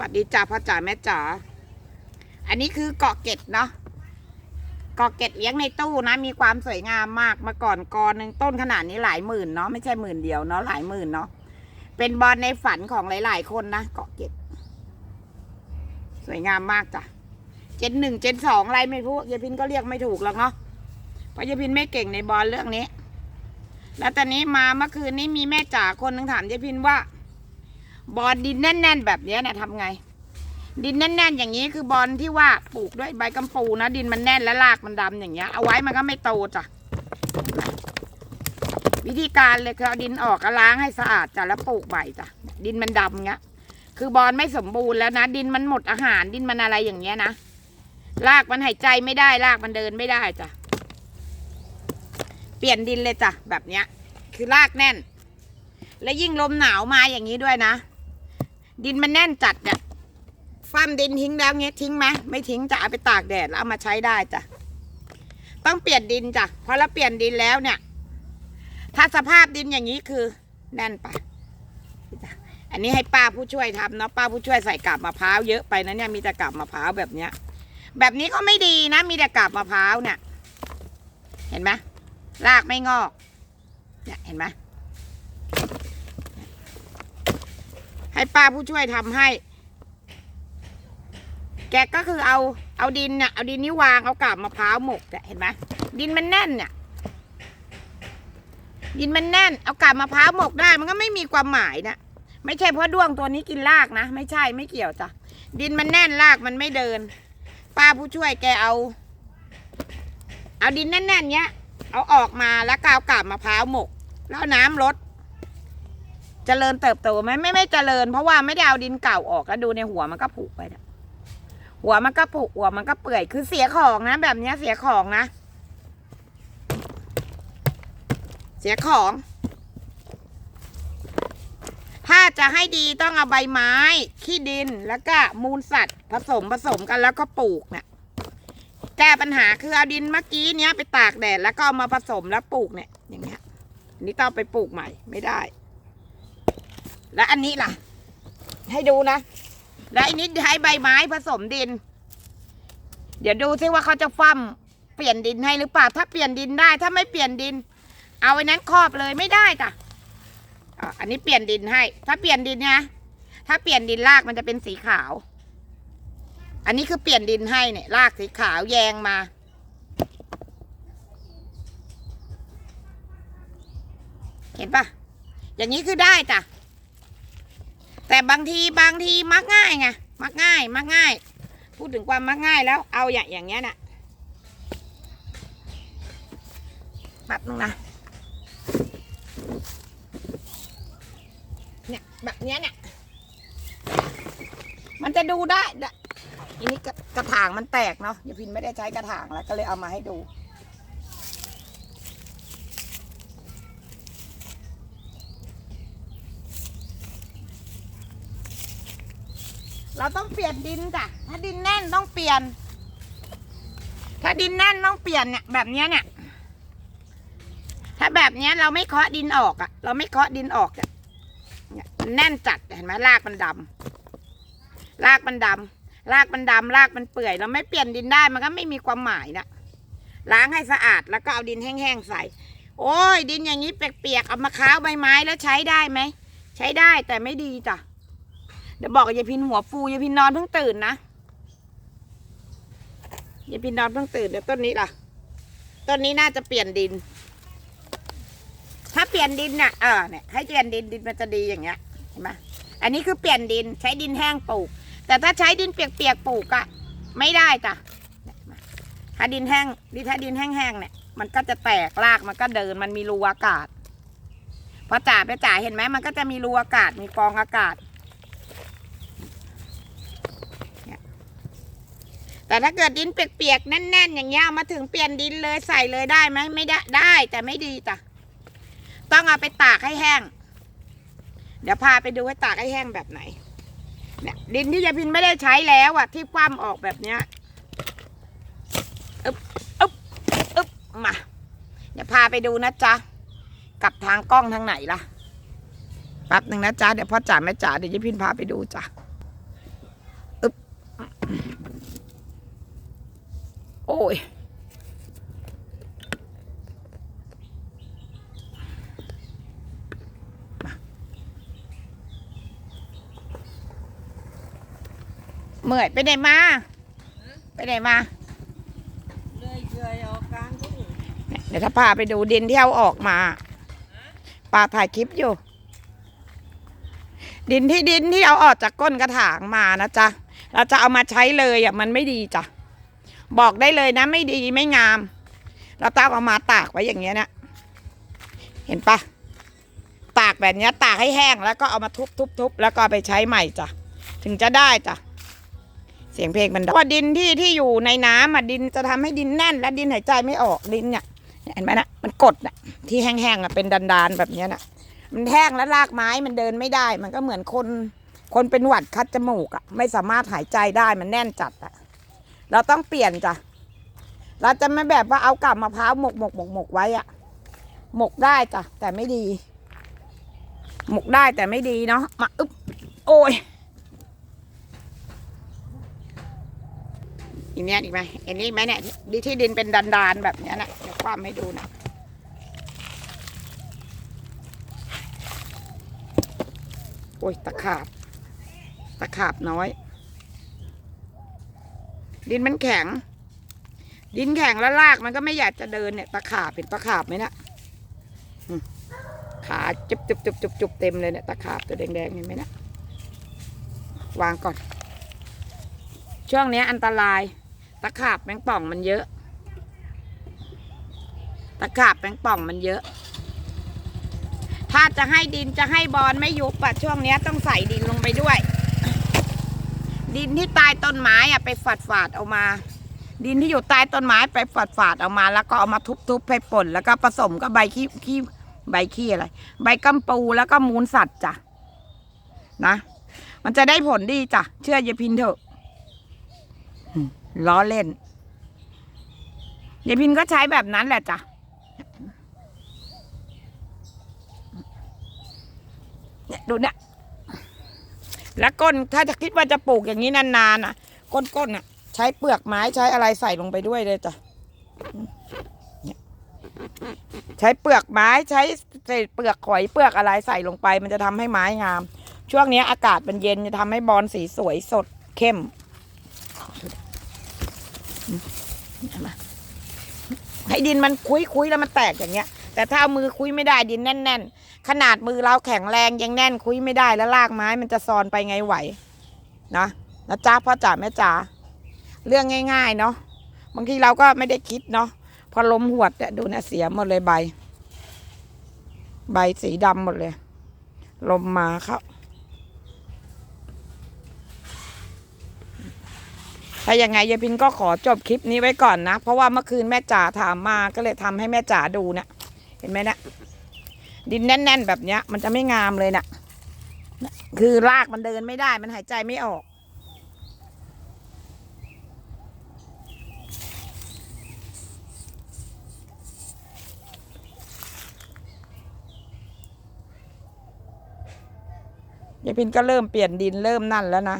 วัสดีจ้าพ่อจ๋าแม่จ๋า อันนี้คือเกาะเก็ดเนาะ เกาะเก็ดเลี้ยงในตู้นะ มีความสวยงามมากเมื่อก่อนกอหนึ่งต้นขนาดนี้หลายหมื่นเนาะ ไม่ใช่หมื่นเดียวเนาะหลายหมื่นเนาะ เป็นบอลในฝันของหลายๆ คนนะ เกาะเก็ด สวยงามมากจ้ะ เจนหนึ่งเจนสองอะไรไม่รู้ยายพินก็เรียกไม่ถูกหรอกเนาะ เพราะยายพินไม่เก่งในบอลเรื่องนี้ แล้วตอนนี้มาเมื่อคืนนี้มีแม่จ๋าคนหนึ่งถามยายพินว่า บอลดินแน่น ๆ แบบนี้เนี่ยทำไง ดินแน่น ๆ อย่างนี้คือบอลที่ว่าปลูกด้วยใบกำปูนะ ดินมันแน่นและรากมันดำอย่างเงี้ย เอาไว้มันก็ไม่โตจ้ะวิธีการเลยคือเอาดินออกก็ล้างให้สะอาดจ้ะแล้วปลูกใหม่จ้ะดินมันดำเงี้ย คือบอลไม่สมบูรณ์แล้วนะ ดินมันหมดอาหารดินมันอะไรอย่างเงี้ยนะรากมันหายใจไม่ได้รากมันเดินไม่ได้จ้ะเปลี่ยนดินเลยจ้ะแบบเนี้ย คือรากแน่น และยิ่งลมหนาวมาอย่างนี้ด้วยนะ ดินมันแน่นจัดเนี่ยฟันดินทิ้งแล้วเงี้ยทิ้งไหมไม่ทิ้งจะเอาไปตากแดดแล้วเอามาใช้ได้จ้ะต้องเปลี่ยนดินจ้ะพอเราเปลี่ยนดินแล้วเนี่ย ถ้าสภาพดินอย่างนี้คือแน่นไปะอันนี้ให้ป้าผู้ช่วยทำเนาะป้าผู้ช่วยใส่กาบมะพร้าวเยอะไปนะเนี่ยมีแต่กาบมะพร้าวแบบเนี้ย แบบนี้ก็ไม่ดีนะมีแต่กาบมะพร้าวเนี่ย เห็นไหมรากไม่งอกเนี่ยเห็นไหม ให้ป้าผู้ช่วยทำให้ แกก็คือเอาเอาดินเนี่ยเอาดินนี้วางเอากาบมะพร้าวหมกเนี่ยเห็นไหมดินมันแน่นเนี่ยดินมันแน่น เอากาบมะพร้าวหมกได้มันก็ไม่มีความหมายนะไม่ใช่เพราะด้วงตัวนี้กินรากนะ ไม่ใช่ไม่เกี่ยวจ้ะดินมันแน่นรากมันไม่เดิน ป้าผู้ช่วยแกเอา เอาดินแน่นๆเนี้ยเอาออกมาแล้วก็เอากาบมะพร้าวหมก แล้วน้ำลด เจริญเติบโตไหมไม่ไม่เจริญ เพราะว่าไม่ได้เอาดินเก่าออกแล้วดูในหัวมันก็ผุไปเนี่ยหัวมันก็ผุหัวมันก็เปื่อยคือเสียของนะ แบบเนี้ยเสียของนะ เสียของ ถ้าจะให้ดีต้องเอาใบไม้ขี้ดินแล้วก็มูลสัตว์ ผสมผสมกันแล้วก็ปลูกเนี่ยแก้ปัญหาคือเอาดินเมื่อกี้เนี้ยไปตากแดดแล้วก็ามาผสมแล้วปลูกเนี่ยอย่างเงี้ยนนี้ต้องไปปลูกใหม่ไม่ได้ แล้วอันนี้ล่ะ ให้ดูนะ แล้วอันนี้ใช้ใบไม้ผสมดิน เดี๋ยวดูซิว่าเขาจะฟั่มเปลี่ยนดินให้หรือเปล่า ถ้าเปลี่ยนดินได้ ถ้าไม่เปลี่ยนดิน เอาไอ้นั้นครอบเลยไม่ได้จ้ะอันนี้เปลี่ยนดินให้ ถ้าเปลี่ยนดินนะถ้าเปลี่ยนดินรากมันจะเป็นสีขาว อันนี้คือเปลี่ยนดินให้เนี่ยรากสีขาวแยงมาเห็นปะอย่างนี้คือได้จ้ะ แต่บางทีบางทีมักง่ายไงมักง่ายมักง่าย พูดถึงความมักง่ายแล้วเอาอย่างอย่างเงี้ยน่ะแบบนึงนะเนี่ยแบบเนี้ยเนี่ยมันจะดูได้อันนี้กระถางมันแตกเนาะยายพินไม่ได้ใช้กระถางแล้วก็เลยเอามาให้ดู เราต้องเปลี่ยนดินจ้ะ ถ้าดินแน่นต้องเปลี่ยน ถ้าดินแน่นต้องเปลี่ยนเนี่ยแบบเนี้ยเนี่ย ถ้าแบบเนี้ยเราไม่เคาะดินออกอะเราไม่เคาะดินออกอะเนี่ยแน่นจัดเห็นไหมรากมันดำรากมันดำรากมันดำรากมันเปื่อย เราไม่เปลี่ยนดินได้มันก็ไม่มีความหมายนะล้างให้สะอาดแล้วก็เอาดินแห้งๆใส่ โอ้ย ดินอย่างนี้เปียกๆเอามาค้าวใบไม้แล้วใช้ได้ไหม ใช้ได้แต่ไม่ดีจ้ะ เดี๋ยวบอกกับยายพินหัวฟูยายพินนอนเพิ่งตื่นนะยายพินนอนเพิ่งตื่นเดี๋ยวต้นนี้ล่ะ ต้นนี้น่าจะเปลี่ยนดิน ถ้าเปลี่ยนดินน่ะเออเนี่ยให้เปลี่ยนดินดินมันจะดีอย่างเงี้ยเห็นไหมอันนี้คือเปลี่ยนดินใช้ดินแห้งปลูก แต่ถ้าใช้ดินเปียกๆปลูกอะไม่ได้จ้ะถ้าดินแห้งดิถ้าดินแห้งๆเนี่ย มันก็จะแตกรากมันก็เดินมันมีรูอากาศพอจ่าไปจ่าเห็นไหมมันก็จะมีรูอากาศมีฟองอากาศ แต่ถ้าเกิดดินเปียกๆแน่น ๆ อย่างเงี้ยมาถึงเปลี่ยนดินเลยใส่เลยได้ไหมไม่ได้ได้ แต่ไม่ดีจ้ะต้องเอาไปตากให้แห้ง เดี๋ยวพาไปดูให้ตากให้แห้งแบบไหนเนี่ยดินที่ยายพินไม่ได้ใช้แล้วอะที่คว่ำออกแบบเนี้ยอึ๊บอึ๊บอึ๊บมาเดี๋ยวพาไปดูนะจ๊ะกับทางกล้องทางไหนล่ะแป๊บหนึ่งนะจ๊ะเดี๋ยวพ่อจ๋าแม่จ๋าเดี๋ยวยายพินพาไปดูจ้ะ โอ้ย เมื่อย ไปไหนมา ไปไหนมา เลยเกยออกกลางทุ่งเดี๋ยวถ้าพาไปดูดินที่เอาออกมาป้าถ่ายคลิปอยู่ ดินที่ดินที่เอาออกจากก้นกระถางมานะจ๊ะ เราจะเอามาใช้เลยอะมันไม่ดีจ้ะ บอกได้เลยนะ ไม่ดีไม่งาม เราต้องเอามาตากไว้อย่างเงี้ยนะเห็นปะตากแบบเนี้ยตากให้แห้งแล้วก็เอามาทุบทุบทุบแล้วก็ไปใช้ใหม่จ้ะถึงจะได้จ้ะเสียงเพลงมันดังว่าดินที่ที่อยู่ในน้ำอะดินจะทำให้ดินแน่น และดินหายใจไม่ออกดินเนี่ยเห็นไหมนะมันกดนะที่แห้งๆอะเป็นดานๆแบบเนี้ยนะมันแห้งแล้วรากไม้มันเดินไม่ได้ มันก็เหมือนคนคนเป็นหวัดคัดจมูกอะไม่สามารถหายใจได้มันแน่นจัดอะ เราต้องเปลี่ยนจ้ะ เราจะไม่แบบว่าเอากับมะพร้าวหมกหมกหมกหมกไว้อะหมกได้จ้ะ แต่ไม่ดี หมกได้แต่ไม่ดีเนาะมาอึ๊บโอ้ยอีเนี้ยอีกไหมอันนี้ไหมเนี่ยดิที่ดินเป็นดานๆแบบเนี้ยนะเดี๋ยวความให้ดูนะโอ้ยตะขาบ ตะขาบน้อย ดินมันแข็ง ดินแข็งแล้วลากมันก็ไม่อยากจะเดินเนี่ยตะขาบเป็นตะขาบไหมนะขาจุบจุบจุบจุบจุบเต็มเลยเนี่ยตะขาบตัวแดงๆเห็นไหมนะวางก่อน ช่วงนี้อันตราย ตะขาบแมงป่องมันเยอะ ตะขาบแมงป่องมันเยอะ ถ้าจะให้ดินจะให้บอลไม่ยุบอะช่วงนี้ต้องใส่ดินลงไปด้วย ดินที่ใต้ต้นไม้อะไปฝาดฝาดๆเอามา ดินที่อยู่ใต้ต้นไม้ไปฝาดฝาดๆเอามา แล้วก็เอามาทุบๆให้ป่น แล้วก็ผสมกับใบขี้ขี้ใบขี้อะไร ใบกัมปูแล้วก็มูลสัตว์จ้ะนะ มันจะได้ผลดีจ้ะ เชื่อยายพินเถอะล้อเล่นยายพินก็ใช้แบบนั้นแหละจ้ะเนี่ยดูเนี่ย แล้วก้นถ้าจะคิดว่าจะปลูกอย่างนี้นานๆอะ ก้นๆอะ ใช้เปลือกไม้ใช้อะไรใส่ลงไปด้วยเลยจ้ะใช้เปลือกไม้ใช้เศษเปลือกหอยเปลือกอะไรใส่ลงไป มันจะทำให้ไม้งาม ช่วงนี้อากาศมันเย็นจะทำให้บอลสีสวยสดเข้มให้ดินมันคุยคุยๆแล้วมันแตกอย่างเงี้ย แต่ถ้าเอามือคุยไม่ได้ดินแน่นๆ ขนาดมือเราแข็งแรงยังแน่นคุยไม่ได้แล้วลากไม้มันจะซอนไปไงไหวนะนะจ้าพ่อจ๋าแม่จ๋าเรื่องง่าย ๆ เนาะบางทีเราก็ไม่ได้คิดเนาะพอลมหวดเนี่ยดูนี่ยเสียหมดเลยใบ ใบสีดำหมดเลย ลมมาเข้าถ้ายังไงยายพินก็ขอจบคลิปนี้ไว้ก่อนนะ เพราะว่าเมื่อคืนแม่จ๋าถามมาก็เลยทำให้แม่จ๋าดูเนะี่ยเห็นไหมเนะ ดินแน่น ๆ แบบเนี้ย มันจะไม่งามเลยนะ่ะคือรากมันเดินไม่ได้มันหายใจไม่ออก ยายพินก็เริ่มเปลี่ยนดินเริ่มนั่นแล้วนะ